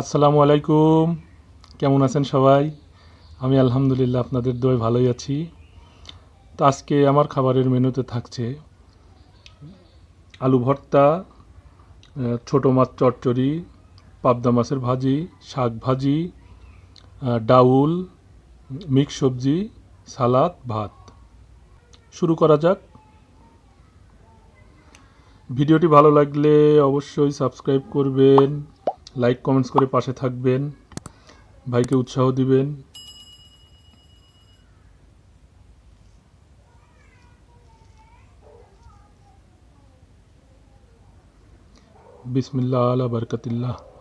আসসালামু আলাইকুম। কেমন আছেন সবাই? আমি আলহামদুলিল্লাহ আপনাদের দোয় ভালোই আছি। তো আজকে আমার খাবারের মেনুতে থাকছে আলু ভর্তা ছোটো মাছ চচ্চড়ি, পাবদা মাছের ভাজি, শাক ভাজি ডাউল, মিক্স সবজি, সালাদ, ভাত। শুরু করা যাক। ভিডিওটি ভালো লাগলে অবশ্যই সাবস্ক্রাইব করবেন। লাইক কমেন্টস করে পাশে থাকবেন। ভাইকে উৎসাহ দিবেন। বিসমিল্লাহ আলা বরকতিল্লাহ।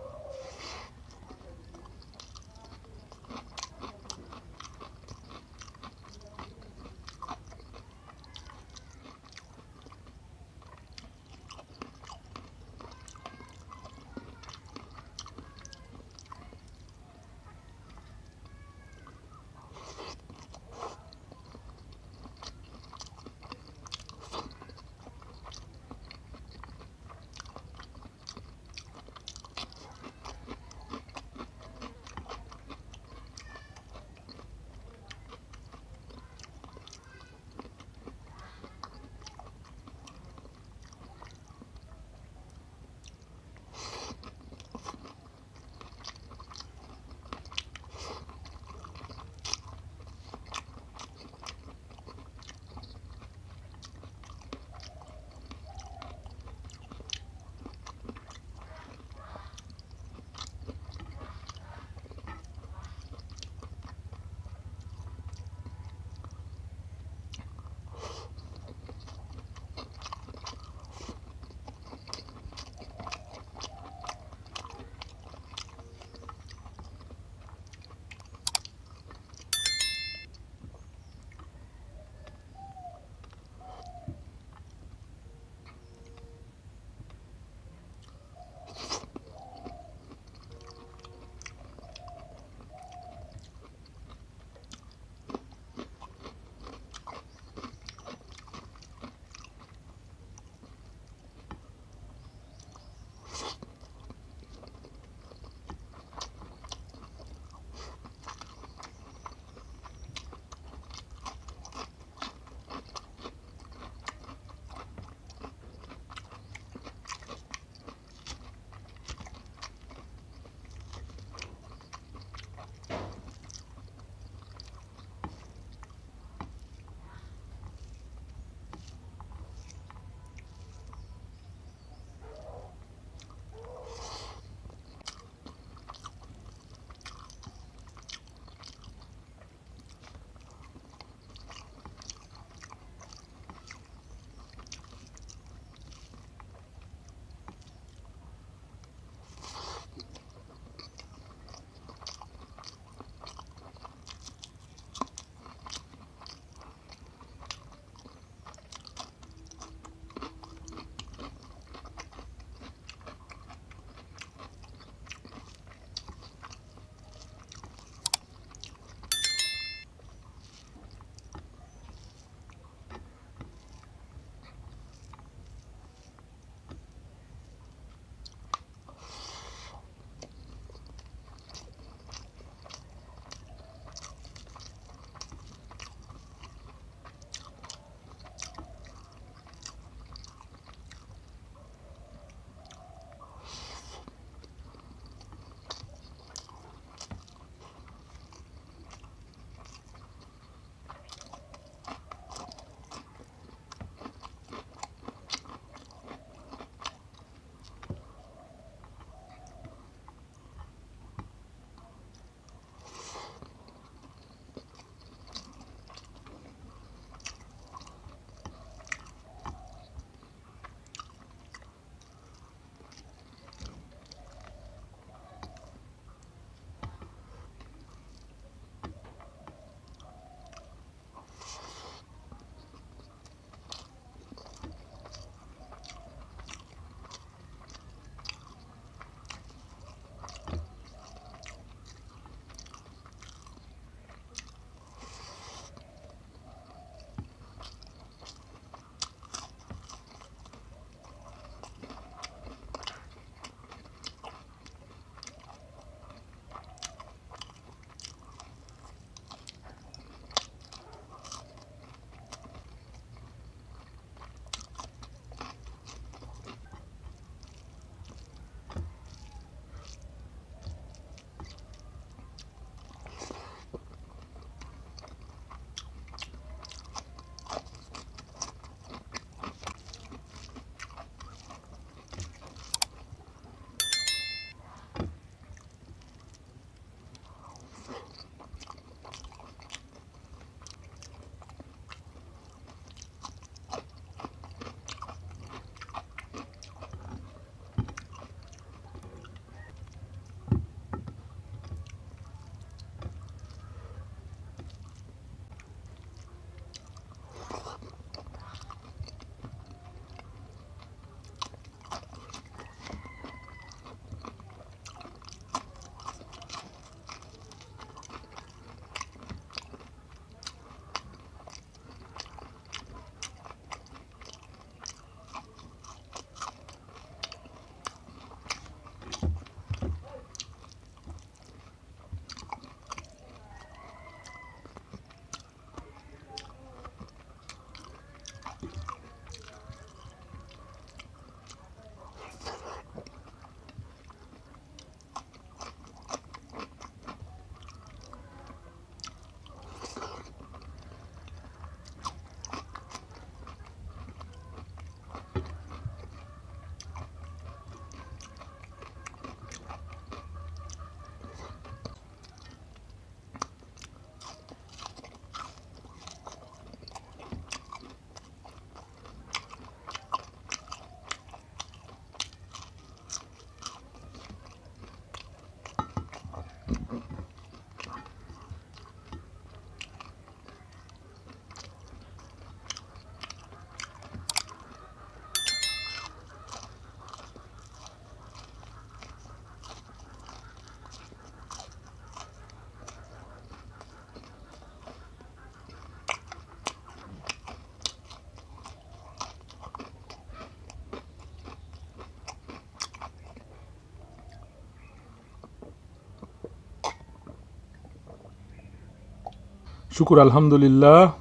শুকুর আলহামদুলিল্লাহ।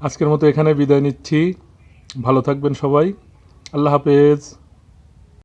আজকের মতো এখানে বিদায় নিচ্ছি। ভালো থাকবেন সবাই। আল্লাহ হাফেজ।